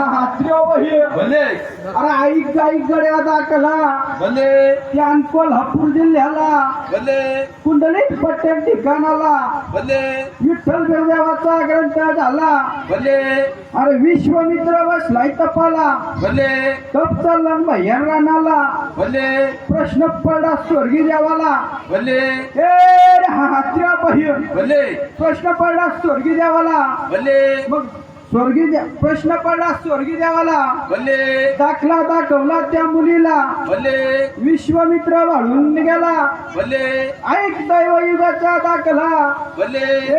भले अरे ऐक ऐक गड्या दाखला. भले कोल्हापूर जिल्ह्याला. भले कुंडलित पट्ट्या ठिकाणाला. भले विठ्ठल बिरदेवाचा ग्रंथ झाला. भले अरे विश्वमित्र बसलाय तपाला भले तप चालला भैया राणाला भले प्रश्न पडला स्वर्गी देवाला. भले ए हात्र्या बहीर भले प्रश्न पडला स्वर्गी देवाला. भले मग स्वर्गी दे- प्रश्न पडला स्वर्गी देवाला. भले दाखला दाखवला त्या मुलीला. भले विश्वमित्र वाढून गेला भले ऐक दाखला. भले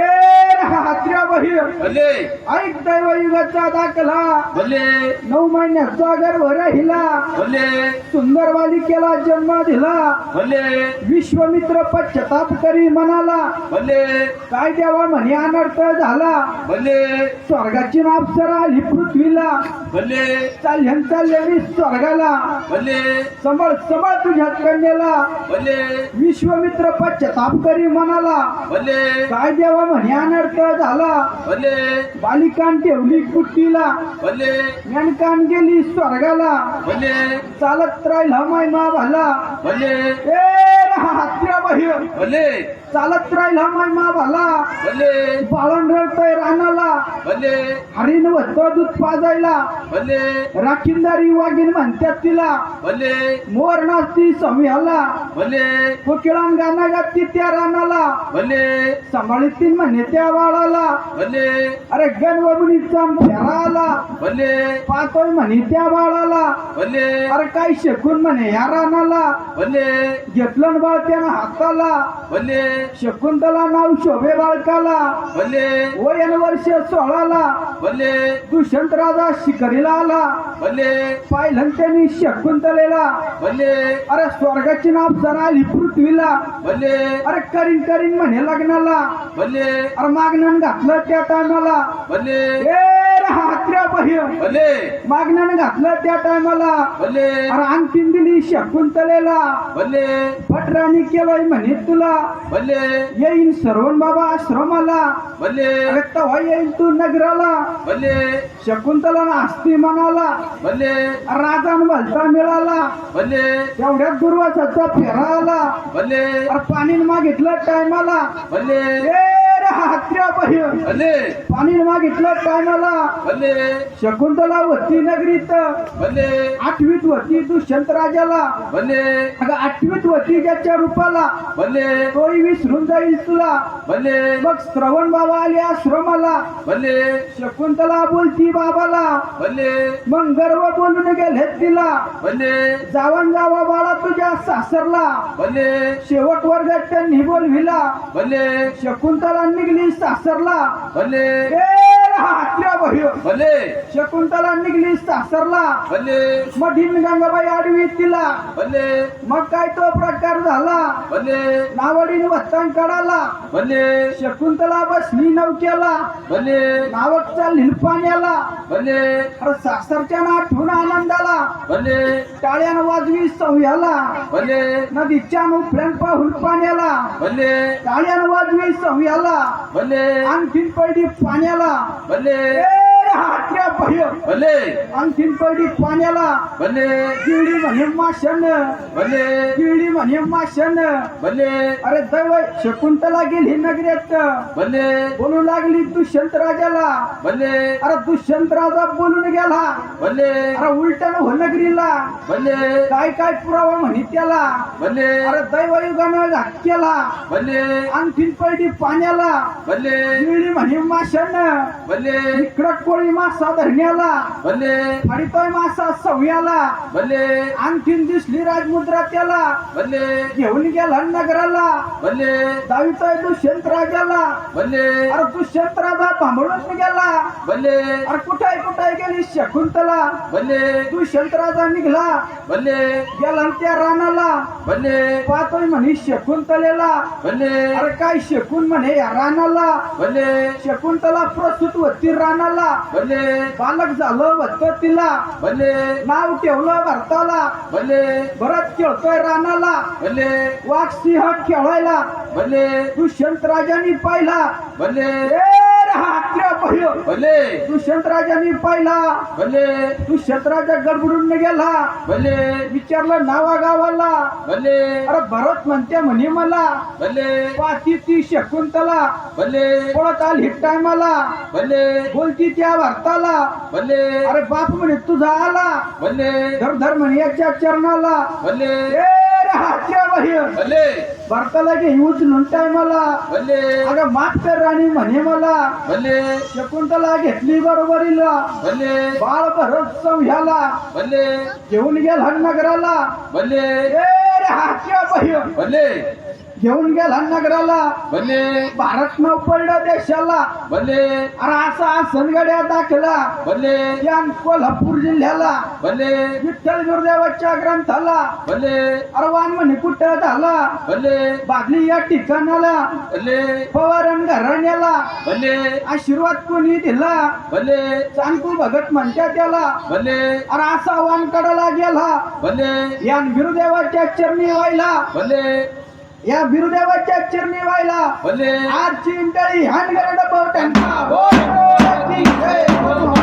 हात्र्या बहीर. भले ऐक दैवयुगाचा दाखला. भले नऊ महिन्याचा गर्भ राहिला. भले सुंदर बालिकेला जन्म दिला. भले विश्वमित्र पश्चाताप करी म्हणाला. भले काय देवा म्हणे अनर्थ झाला. भले स्वर्गाची अप्सरा आली पृथ्वीला. भले चालल्याने स्वर्गाला. भले समळ समळ तुझ्या कन्याला. भले विश्वमित्र पश्चाताप करी म्हणाला भले काय देवा म्हणे अनर्थ झाला. भले बालिकान ठेवली कुट्टीला. भले मेनकान गेली स्वर्गाला. भले चालत राहिला महिमा भाला. भले ए हात्या बहीर भले चालत राहिला महिमा भाला. भले बाळण रडतोय रानाला. भले. हरिण वतो दूध पाजायला. भले. राखींदारी वाघीण म्हणतात तिला. भले. मोर नाचती समिहाला. भले. कोकिळान गाणं गाती त्या रानाला. भले. सांभाळीतील म्हणे त्या बाळाला भले. अरे गणवबुनीचा फेरा आला भले. पाहतोय म्हणे त्या बाळाला भले. अरे काय शेकून म्हणे या रानाला. भले. घेतलं बाळ त्यानं हाताला. भले. शकुंतला नाव शोभे बाळकाला. भले. वयन वर्ष सोळाला भले. दुष्यंत राजा शिकरीला आला. भले. पाहिलं त्यांनी शकुंतलेला. भले. अरे स्वर्गाची नाव आली पृथ्वीला. भले. अरे करीन करीन म्हणे लग्नाला. भले. अरे मागण्यान घातलं त्या टायमाला. भले. हात्र्या भले. मागण्यान घातलं त्या टायमाला. आणखीन दिली शकुंतलेला भले. भटराणी केलंय म्हणे तुला. भले. येईन सर्वण बाबा आश्रमाला. तेव्हा येईन तू नगराला. भले. शकुंतला असती भले. राजान भलता मिळाला. भले. तेवढ्यात दुर्वासाचा फेरा आला. पाणी मागितलं टायमाला. भले. पाणी मागितलं टायमाला. शकुंतला होती नगरीत. आठवीत होती दुष्यंत राजाला. आठवीत होती ज्याच्या रूपाला. तोही विसरून जाईल तुला. मग श्रवण बाबा आले आश्रमाला. शकुंतला बोलती बाबाला. भले. मग गर्व बोलून गेले तिला. भले. जावण जावा बाळा तुझ्या सासरला. भले. शेवट वर्गात त्यांनी बोलविला भले. शकुंतला निघली सासरला. भले. भले. शकुंतला निघली सासरला. भले. मधीन गंगाबाई आडवी तिला. भले. मग काय तो प्रकार झाला? भले. नावडीन वत्तान काढाला भले. शकुंतला बसली नौक्याला भले. नावक चालली पाण्याला भले. अरे सासरच्या आठवून आनंदाला. भले. टाळ्यानं वाजवी सह्याला. भले. नदीच्या उपल्यान पाहून पाण्याला भले. टाळ्यानं वाजवी सह्याला. भले. आणखीन पडली पाण्याला. भले भले. आणखीन पडली पाण्याला. भले. गिळली म्हणे माशन. भले. गिळली म्हणे माशन. भले. अरे दैव शकुंतला गेली नगरीत. भले. बोलू लागली दुष्यंत राजाला. भले. अरे दुष्यंत राजा बोलून गेला. भले. अरे उलटन हो नगरीला. भले. काय काय पुरावा म्हणे त्याला. भले. अरे दैवयुगानं घात केला. भले. आणखीन पडली पाण्याला. भले. गिळली म्हणे माशन. भले. इकडं कोळी मासा धरण्याला भले फाडितोय मासा सव्याला. भले आणखीन दिसली राजमुद्रा त्याला. भले घेऊन गेला नगराला. भले दावितोय दुष्यंत राजाला. भले अरे दुष्यंत राजा भांबळून गेला. भले अरे कुठे कुठे गेली शकुंतला. भले दुष्यंत राजा निघला. भले गेला त्या रानाला. भले पाहतोय म्हणे शकुंतलेला. भले अरे काय शकून म्हणे या रानाला. भले शकुंतला प्रस्तुत होती रानाला. भले बालक झालं होत तिला भले. नाव ठेवलं भरताला. भले. भरत खेळतोय रानाला. भले. वाघ सिंह खेळायला. भले. दुष्यंत राजांनी पाहिला. भले. भय भले. तू शंतराजांनी पाहिला. भले. तू शंतराजा गडबडून गेला. भले. विचारलं नावा गावाला भले. अरे भरत म्हणते म्हणे मला. भले. पाती ती शकुंतला. भले. पळत आली टायमाला. भले. बोलती त्या भारताला भले. अरे बाप म्हणे तुझा आला. भले. धर धर म्हणे याच्या चरणाला. भले. ए रे हाच्या बाह्य भले भारताला घे उचलून टायमाला भले अगं माफ कर राणी म्हणे मला भले शकुंतला घेतली बरोबरीला भले बाळ भरत संह्याला भले घेऊन गेला नगराला घेऊन गेला नगराला. भले भारत न पडलं देशाला. भले अरे असा आसनगड्या दाखला. भले या कोल्हापूर जिल्ह्याला. भले विठ्ठल गुरुदेवाच्या ग्रंथाला. भले अरे वान म्हणे कुठं झाला? भले बादली या ठिकाणाला. भले पवारण घराण्याला. भले आशीर्वाद कोणी दिला? भले चांदू भगत म्हणत्या त्याला. भले अरे असा वान कडाला गेला. भले या बिरुदेवाच्या चरणी व्हायला भले या बिरुदेवाच्या चिरणी व्हायला. आजची इंटळी हानगरड त्यांचा हो. हो, हो,